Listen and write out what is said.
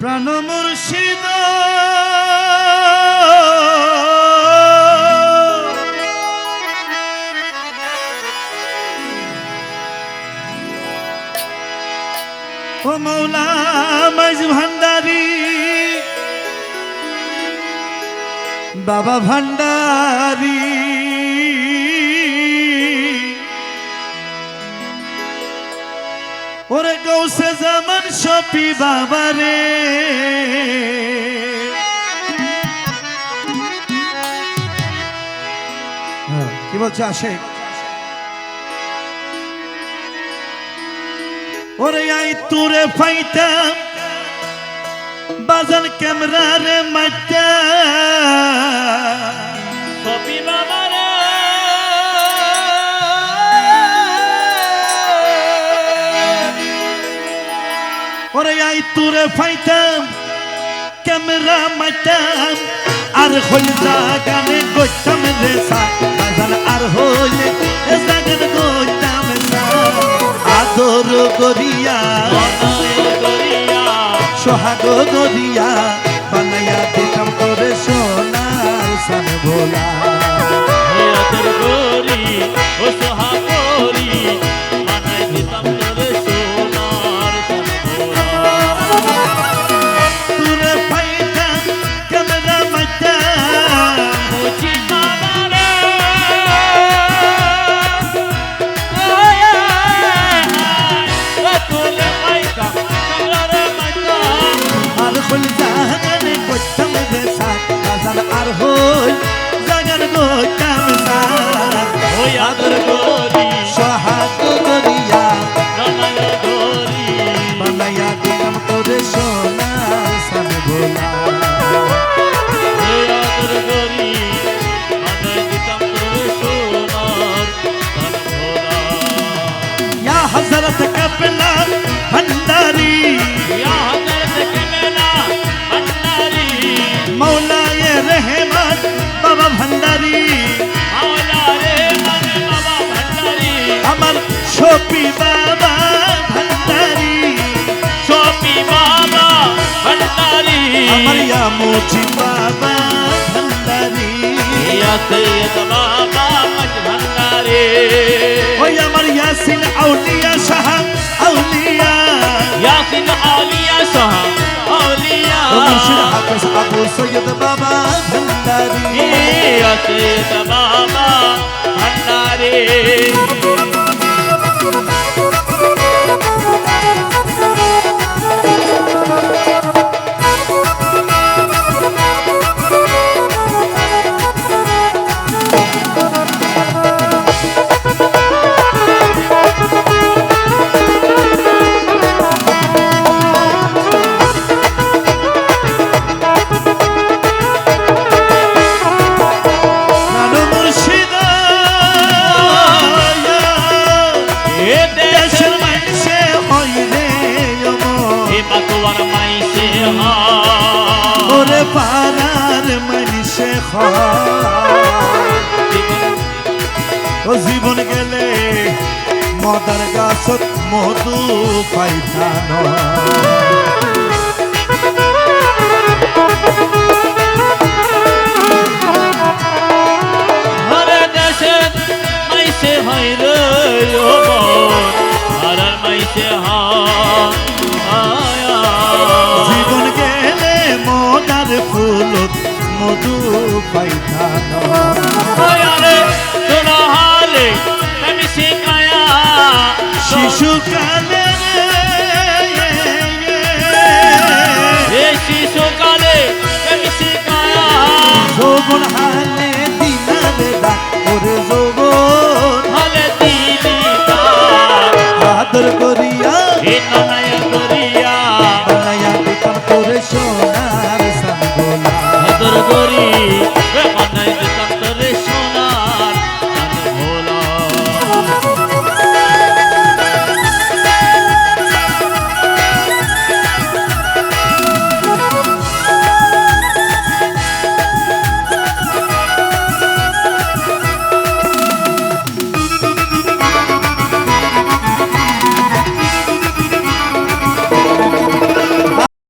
প্রাণ ও মৌলা মাইজ ভান্ডারি। বাবা ভান্ডারি। ওরে গৌসে জামান সপি বাবা রে। হ্যাঁ, কি বলছে আসে ওরে আই তুরে ফাইতাম বাজান ক্যামেরা মাইটা ওরে আই তুরে ফাইতাম, ক্যামেরা মাইতাম, আর হইলা গানে গইতাম রে সা বাজান আর হইলে এ জাগান গইতাম আদর করিয়া, সোহাগ গরিয়া বানাইয়া দিতাম তোরে সোনার সান ভোলা। আদর গরি ও সোহাগরি ya mochi baba bhandari ya sayyid baba bhandari ho ya mar yasin auliya shah auliya yasin auliya shah auliya murshid hafiz abu sayyid baba bhandari ya sayyid baba bhandari ও জীবন গেলে মদার গাছত মধু পাইতান মাইসে হয় রে মাইসে হয়। আমি শিখায়া শিশুকালে শিশুকালে আমি হালে দিনারে ডাক ওরে যৌবন হলে দিদি আদর করি